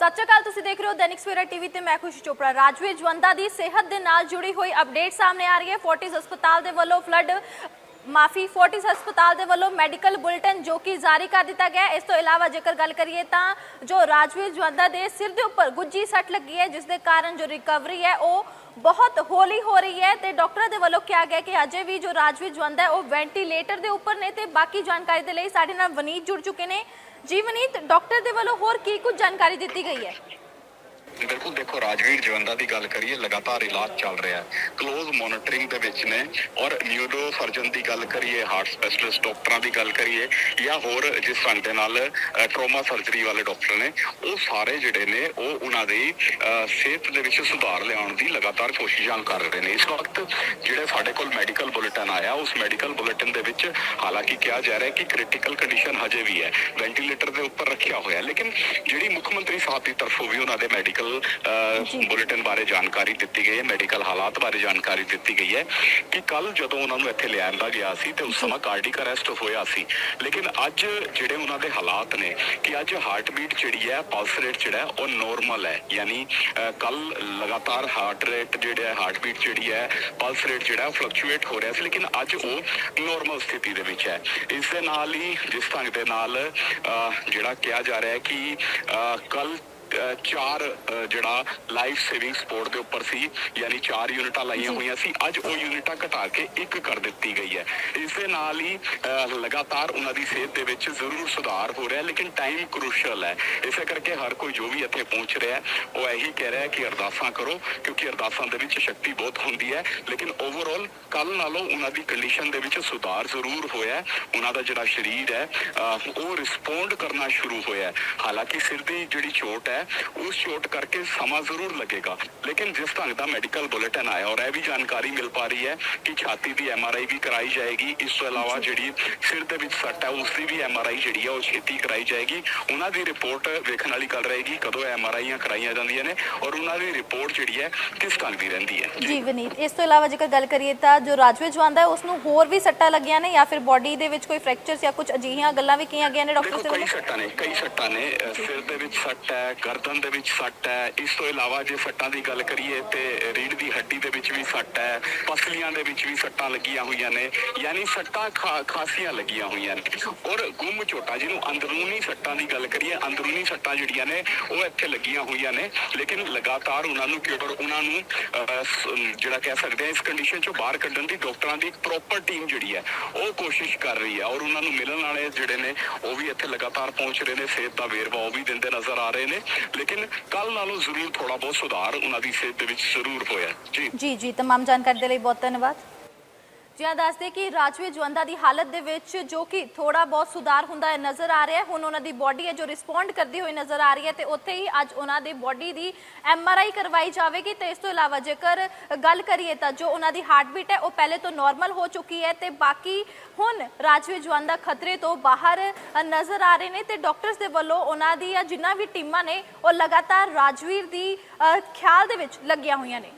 ਸਤਿ ਸ਼੍ਰੀ ਅਕਾਲ, ਤੁਸੀਂ ਦੇਖ ਰਹੇ ਹੋ ਦੈਨਿਕ ਸਵੇਰਾ ਟੀਵੀ ਤੇ ਮੈਂ ਖੁਸ਼ੀ ਚੋਪੜਾ। ਰਾਜਵੀਰ ਜਵੰਦਾ ਦੀ ਸਿਹਤ ਦੇ ਨਾਲ ਜੁੜੀ ਹੋਈ ਅਪਡੇਟ ਸਾਹਮਣੇ ਆ ਰਹੀ ਹੈ। ਫੋਰਟਿਸ ਹਸਪਤਾਲ ਦੇ ਵੱਲੋਂ ਫਲੱਡ ਮਾਫੀ ਫੋਰਟਿਸ ਹਸਪਤਾਲ ਦੇ ਵੱਲੋਂ ਮੈਡੀਕਲ ਬੁਲੇਟਿਨ ਜੋ ਕਿ ਜਾਰੀ ਕਰ ਦਿੱਤਾ ਗਿਆ ਇਸ ਤੋਂ ਇਲਾਵਾ ਜੇਕਰ ਗੱਲ ਕਰੀਏ ਤਾਂ ਜੋ ਰਾਜਵੀਰ ਜਵੰਦਾ ਦੇ ਸਿਰ ਦੇ ਉੱਪਰ ਗੁੱਜੀ ਸੱਟ ਲੱਗੀ ਹੈ, ਜਿਸ ਦੇ ਕਾਰਨ ਜੋ ਰਿਕਵਰੀ ਹੈ, ਉਹ ਬਹੁਤ ਹੌਲੀ ਹੋ ਰਹੀ ਹੈ ਤੇ ਡਾਕਟਰਾਂ ਦੇ ਵੱਲੋਂ ਕਿਹਾ ਗਿਆ ਕਿ ਅਜੇ ਵੀ ਜੋ ਰਾਜਵੀਰ ਜਵੰਦਾ ਹੈ, ਉਹ ਵੈਂਟੀਲੇਟਰ ਦੇ ਉੱਪਰ ਨੇ ਤੇ ਬਾਕੀ ਜਾਣਕਾਰੀ ਦੇ ਲਈ ਸਾਡੇ ਨਾਲ ਵਨੀਤ ਜੁੜ ਚੁੱਕੇ ਨੇ। ਜੀ ਵਨੀਤ, ਡਾਕਟਰ ਦੇ ਵੱਲੋਂ ਹੋਰ ਕੀ ਕੁਝ ਜਾਣਕਾਰੀ ਦਿੱਤੀ ਗਈ ਹੈ? ਬਿਲਕੁਲ ਦੇਖੋ, ਰਾਜਵੀਰ ਜਵੰਦਾ ਦੀ ਗੱਲ ਕਰੀਏ, ਲਗਾਤਾਰ ਇਲਾਜ ਚੱਲ ਰਿਹਾ ਹੈ। ਕਲੋਜ਼ ਮੋਨਿਟਰਿੰਗ ਦੇ ਵਿੱਚ ਨੇ। ਔਰ ਨਿਊਰੋ ਸਰਜਨ ਦੀ ਗੱਲ ਕਰੀਏ ਹਾਰਟ ਸਪੈਸ਼ਲਿਸਟ ਡਾਕਟਰਾਂ ਦੀ ਗੱਲ ਕਰੀਏ, ਜਾਂ ਹੋਰ ਜਿਸ ਢੰਗ ਦੇ ਨਾਲ ਟਰੋਮਾ ਸਰਜਰੀ ਵਾਲੇ ਡਾਕਟਰ ਨੇ, ਉਹ ਸਾਰੇ ਜਿਹੜੇ ਨੇ, ਉਹ ਉਹਨਾਂ ਦੀ ਸਿਹਤ ਦੇ ਵਿੱਚ ਸੁਧਾਰ ਲਿਆਉਣ ਦੀ ਲਗਾਤਾਰ ਕੋਸ਼ਿਸ਼ਾਂ ਕਰ ਰਹੇ ਨੇ। ਇਸ ਵਕਤ ਜਿਹੜੇ ਸਾਡੇ ਕੋਲ ਮੈਡੀਕਲ ਬੁਲੇਟਿਨ ਆਇਆ, ਉਸ ਮੈਡੀਕਲ ਬੁਲੇਟਿਨ ਦੇ ਵਿੱਚ ਹਾਲਾਂਕਿ ਕਿਹਾ ਜਾ ਰਿਹਾ ਹੈ ਕਿ ਕ੍ਰਿਟੀਕਲ ਕੰਡੀਸ਼ਨ ਹਜੇ ਵੀ ਹੈ। ਵੈਂਟੀਲੇਟਰ ਦੇ ਉੱਪਰ ਰੱਖਿਆ ਹੋਇਆ ਲੇਕਿਨ ਜਿਹੜੀ ਮੁੱਖ ਮੰਤਰੀ ਸਾਹਿਬ ਦੀ ਤਰਫੋਂ ਵੀ ਉਹਨਾਂ ਦੇ ਮੈਡੀਕਲ ਬੁਲੇਟਿਨ ਬਾਰੇ ਜਾਣਕਾਰੀ ਦਿੱਤੀ ਗਈ ਹੈ ਮੈਡੀਕਲ ਹਾਲਾਤ ਬਾਰੇ ਜਾਣਕਾਰੀ ਦਿੱਤੀ ਗਈ ਹੈ ਕਿ ਕੱਲ ਜਦੋਂ ਉਹਨਾਂ ਨੂੰ ਇੱਥੇ ਲਿਆਂਦਾ ਗਿਆ ਸੀ ਤੇ ਉਸ ਸਮਾਂ ਕਾਰਡਿਕ ਅਰੈਸਟ ਹੋਇਆ ਸੀ। ਲੇਕਿਨ ਅੱਜ ਜਿਹੜੇ ਉਹਨਾਂ ਦੇ ਹਾਲਾਤ ਨੇ ਕਿ ਅੱਜ ਹਾਰਟ ਬੀਟ ਜਿਹੜੀ ਹੈ ਪਲਸ ਰੇਟ ਜਿਹੜਾ ਉਹ ਨੋਰਮਲ ਹੈ। ਯਾਨੀ ਕੱਲ ਲਗਾਤਾਰ ਹਾਰਟ ਰੇਟ ਜਿਹੜਾ ਹੈ ਹਾਰਟ ਬੀਟ ਜਿਹੜੀ ਹੈ ਪਲਸ ਰੇਟ ਜਿਹੜਾ ਫਲਕਚੁਏਟ ਹੋ ਰਿਹਾ ਸੀ ਲੇਕਿਨ ਅੱਜ ਉਹ ਨੋਰਮਲ ਸਥਿਤੀ ਦੇ ਵਿੱਚ ਹੈ। ਇਸ ਦੇ ਨਾਲ ਹੀ ਜਿਸ ਢੰਗ ਦੇ ਨਾਲ ਜਿਹੜਾ ਕਿਹਾ ਜਾ ਰਿਹਾ ਹੈ ਕਿ ਕੱਲ ਚਾਰ ਜਿਹੜਾ ਲਾਈਫ ਸੇਵਿੰਗ ਸਪੋਰਟ ਦੇ ਉੱਪਰ ਸੀ ਯਾਨੀ ਚਾਰ ਯੂਨਿਟਾਂ ਲਾਈਆਂ ਹੋਈਆਂ ਸੀ ਅੱਜ ਉਹ ਯੂਨਿਟਾਂ ਘਟਾ ਕੇ ਇੱਕ ਕਰ ਦਿੱਤੀ ਗਈ ਹੈ। ਇਸ ਦੇ ਨਾਲ ਹੀ ਲਗਾਤਾਰ ਉਹਨਾਂ ਦੀ ਸਿਹਤ ਦੇ ਵਿੱਚ ਜ਼ਰੂਰ ਸੁਧਾਰ ਹੋ ਰਿਹਾ ਲੇਕਿਨ ਟਾਈਮ ਕ੍ਰੂਸ਼ਲ ਹੈ। ਇਸੇ ਕਰਕੇ ਹਰ ਕੋਈ ਜੋ ਵੀ ਇੱਥੇ ਪਹੁੰਚ ਰਿਹਾ ਉਹ ਇਹੀ ਕਹਿ ਰਿਹਾ ਕਿ ਅਰਦਾਸਾਂ ਕਰੋ ਕਿਉਂਕਿ ਅਰਦਾਸਾਂ ਦੇ ਵਿੱਚ ਸ਼ਕਤੀ ਬਹੁਤ ਹੁੰਦੀ ਹੈ। ਲੇਕਿਨ ਓਵਰਆਲ ਕੱਲ ਨਾਲੋਂ ਉਹਨਾਂ ਦੀ ਕੰਡੀਸ਼ਨ ਦੇ ਵਿੱਚ ਸੁਧਾਰ ਜ਼ਰੂਰ ਹੋਇਆ ਉਹਨਾਂ ਦਾ ਜਿਹੜਾ ਸਰੀਰ ਹੈ ਉਹ ਰਿਸਪੌਂਡ ਕਰਨਾ ਸ਼ੁਰੂ ਹੋਇਆ ਹੈ। ਹਾਲਾਂਕਿ ਸਿਰ ਦੀ ਜਿਹੜੀ ਚੋਟ ਹੈ ਉਸ ਚੋਟ ਕਰਕੇ ਸਮਾਂ ਜ਼ਰੂਰ ਲੱਗੇਗਾ। ਲੇਕਿਨ ਜਿਸ ਢੰਗ ਦਾ ਮੈਡੀਕਲ ਬੁਲੇਟਿਨ ਆਇਆ ਔਰ ਇਹ ਵੀ ਜਾਣਕਾਰੀ ਮਿਲ ਪਾ ਰਹੀ ਹੈ ਕਿ ਛਾਤੀ ਦੀ ਐਮਆਰਆਈ ਵੀ ਕਰਾਈ ਜਾਏਗੀ। ਇਸ ਤੋਂ ਇਲਾਵਾ ਜਿਹੜੀ ਸਿਰ ਦੇ ਵਿੱਚ ਸੱਟ ਹੈ ਉਸ ਦੀ ਵੀ ਐਮਆਰਆਈ ਜਿਹੜੀ ਹੈ ਉਹ ਛੇਤੀ ਕਰਾਈ ਜਾਏਗੀ। ਉਹਨਾਂ ਦੀ ਰਿਪੋਰਟ ਵੇਖਣ ਵਾਲੀ ਗੱਲ ਰਹੇਗੀ ਕਦੋਂ ਐਮਆਰਆਈਆਂ ਕਰਾਈਆਂ ਜਾਂਦੀਆਂ ਨੇ ਔਰ ਉਹਨਾਂ ਦੀ ਰਿਪੋਰਟ ਜਿਹੜੀ ਹੈ ਕਿਸ ਢੰਗ ਦੀ ਰਹਿੰਦੀ ਹੈ। ਜੀ ਵਨੀਤ ਇਸ ਤੋਂ ਇਲਾਵਾ ਜੇਕਰ ਗੱਲ ਕਰੀਏ ਤਾਂ ਜੋ ਰਾਜਵੀਰ ਜਵੰਦਾ ਹੈ ਉਸ ਨੂੰ ਹੋਰ ਵੀ ਸੱਟਾਂ ਲੱਗੀਆਂ ਨੇ ਜਾਂ ਫਿਰ ਬਾਡੀ ਦੇ ਵਿੱਚ ਕੋਈ ਫ੍ਰੈਕਚਰਸ ਜਾਂ ਕੁਝ ਅਜਿਹੀਆਂ ਗੱਲਾਂ ਵੀ ਕੀਆਂ ਗਈਆਂ ਨੇ ਡਾਕਟਰ ਕਈ ਸੱਟਾਂ ਨੇ ਕਈ ਸੱਟਾਂ ਨੇ। ਸਿਰ ਦੇ ਵਿੱਚ ਸੱਟ ਹੈ ਗਰਦਨ ਦੇ ਵਿੱਚ ਸੱਟ ਹੈ। ਇਸ ਤੋਂ ਇਲਾਵਾ ਜੇ ਸੱਟਾਂ ਦੀ ਗੱਲ ਕਰੀਏ ਤੇ ਰੀੜ ਦੀ ਹੱਡੀ ਦੇ ਵਿੱਚ ਵੀ ਸੱਟ ਹੈ। ਪਸਲੀਆਂ ਦੇ ਵਿੱਚ ਵੀ ਸੱਟਾਂ ਲੱਗੀਆਂ ਹੋਈਆਂ ਨੇ। ਯਾਨੀ ਸੱਟਾਂ ਖਾਸੀਆਂ ਲੱਗੀਆਂ ਹੋਈਆਂ ਨੇ। ਔਰ ਗੁੰਮ ਝੋਟਾ ਜਿਹਨੂੰ ਅੰਦਰੂਨੀ ਸੱਟਾਂ ਦੀ ਗੱਲ ਕਰੀਏ ਅੰਦਰੂਨੀ ਸੱਟਾਂ ਜਿਹੜੀਆਂ ਨੇ ਉਹ ਇੱਥੇ ਲੱਗੀਆਂ ਹੋਈਆਂ ਨੇ। ਲੇਕਿਨ ਲਗਾਤਾਰ ਉਹਨਾਂ ਨੂੰ ਕਿਉਂ ਉਹਨਾਂ ਨੂੰ ਅਹ, ਜਿਹੜਾ ਕਹਿ ਸਕਦੇ ਆ ਇਸ ਕੰਡੀਸ਼ਨ ਚੋਂ ਬਾਹਰ ਕੱਢਣ ਦੀ ਡਾਕਟਰਾਂ ਦੀ ਪ੍ਰੋਪਰ ਟੀਮ ਜਿਹੜੀ ਹੈ ਉਹ ਕੋਸ਼ਿਸ਼ ਕਰ ਰਹੀ ਹੈ। ਔਰ ਉਹਨਾਂ ਨੂੰ ਮਿਲਣ ਵਾਲੇ ਜਿਹੜੇ ਨੇ ਉਹ ਵੀ ਇੱਥੇ ਲਗਾਤਾਰ ਪਹੁੰਚ ਰਹੇ ਨੇ। ਸਿਹਤ ਦਾ ਵੇਰਵਾ ਉਹ ਵੀ ਦਿੰਦੇ ਨਜ਼ਰ ਆ ਰਹੇ ਨੇ। ਲੇਕਿਨ ਕੱਲ ਨਾਲੋਂ ਜ਼ਰੂਰ ਥੋੜਾ ਬਹੁਤ ਸੁਧਾਰ ਉਹਨਾਂ ਦੀ ਸਿਹਤ ਦੇ ਵਿੱਚ ਜ਼ਰੂਰ ਹੋਇਆ ਜੀ। ਜੀ ਜੀ, ਤਮਾਮ ਜਾਣਕਾਰੀ ਦੇ ਲਈ ਬਹੁਤ ਧੰਨਵਾਦ। ਜੀ ਦੱਸਦੇ ਕਿ ਰਾਜਵੀਰ ਜਵੰਦਾ ਦੀ ਹਾਲਤ ਦੇ ਵਿੱਚ ਜੋ ਕਿ ਥੋੜਾ ਬਹੁਤ ਸੁਧਾਰ ਹੁੰਦਾ ਨਜ਼ਰ ਆ ਰਿਹਾ ਹੁਣ ਉਹਨਾਂ ਦੀ ਬਾਡੀ ਹੈ ਜੋ ਰਿਸਪੌਂਡ ਕਰਦੀ ਹੋਈ ਨਜ਼ਰ ਆ ਰਹੀ ਹੈ ਤੇ ਉੱਥੇ ਹੀ ਅੱਜ ਉਹਨਾਂ ਦੀ ਬਾਡੀ ਦੀ ਆਈ ਕਰਵਾਈ ਜਾਵੇਗੀ ਤੇ ਇਸ ਤੋਂ ਇਲਾਵਾ ਜੇਕਰ ਗੱਲ ਕਰੀਏ ਤਾਂ ਜੋ ਉਹਨਾਂ ਦੀ ਹਾਰਟ ਬੀਟ ਹੈ, ਉਹ ਪਹਿਲੇ ਤੋਂ ਨਾਰਮਲ ਹੋ ਚੁੱਕੀ ਹੈ ਤੇ ਬਾਕੀ ਹੁਣ ਰਾਜਵੀਰ ਜਵੰਦਾ ਖਤਰੇ ਤੋਂ ਬਾਹਰ ਨਜ਼ਰ ਆ ਰਹੇ ਨੇ ਤੇ ਡਾਕਟਰਸ ਦੇ ਵੱਲੋਂ ਉਹਨਾਂ ਦੀ ਜਾਂ ਜਿੰਨਾ ਵੀ ਟੀਮਾਂ ਨੇ, ਉਹ ਲਗਾਤਾਰ ਰਾਜਵੀਰ ਦੀ ਖਿਆਲ ਦੇ ਵਿੱਚ ਲੱਗੀਆਂ ਹੋਈਆਂ ਨੇ।